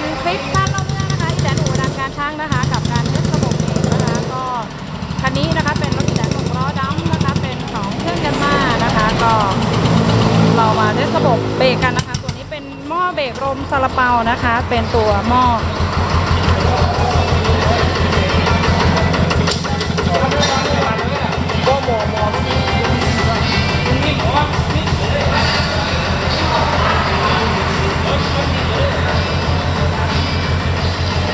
เป็นคลิปภาพรอบเมืองนะคะที่แสนอุดังการช่างนะคะ กับการเช็นระบบเบรกนะคะ ก็คันนี้นะคะเป็นรถแสนหกล้อดำนะคะ เป็นของเครื่องกันมานะคะ ก็เรามาเช็นระบบเบรกกันนะคะ ตัวนี้เป็นหม้อเบรกลมซาลาเปานะคะ เป็นตัวหม้อ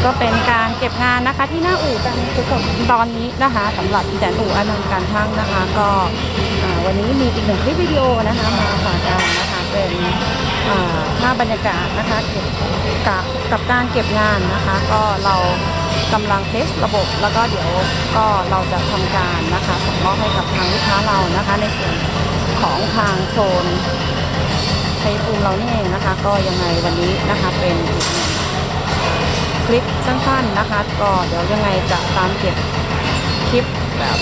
ก็เป็นการเก็บงานนะคะที่หน้าอู่กันทุกคนตอนนี้นะคะสำหรับแดนอู่อนันต์การช่างนะคะ ก็วันนี้มีอีกหนึ่งคลิปวิดีโอนะคะมาฝากกันนะคะเป็นภาพบรรยากาศนะคะเกี่ยวกับกับการเก็บงานนะคะ ก็เรากำลังเทสระบบแล้วก็เดี๋ยวก็เราจะทำการนะคะส่งมอบให้กับทางลูกค้าเรานะคะ ในส่วนของทางโซนชัยภูมิเรานี่เองนะคะ ก็ยังไงวันนี้นะคะเป็นอีกหนึ่ง คลิปสั้นๆนะคะ ก็เดี๋ยวยังไงจะตามเก็บคลิปแบบ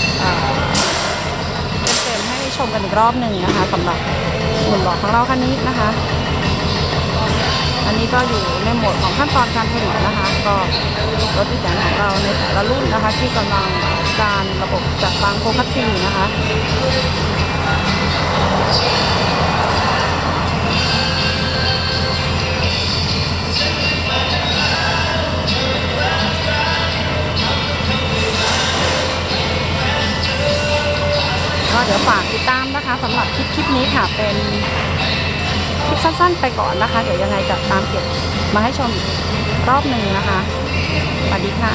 เต็มๆให้ชมกันอีกรอบหนึ่งนะคะสำหรับหมุนหลอกของเราคันนี้นะคะ อันนี้ก็อยู่ในโหมดของขั้นตอนการผลิตนะคะ ก็รถที่แสนของเราในแต่ละรุ่นนะคะ ที่กำลังการระบบจัดวางโฟกัสทีนะคะ เดี๋ยวฝากติดตามนะคะสำหรับคลิปคลิปนี้ค่ะเป็นคลิปสั้นๆ ไปก่อนนะคะ เดี๋ยวยังไงจะตามเก็บมาให้ชมอีกรอบหนึ่งนะคะสวัสดีค่ะ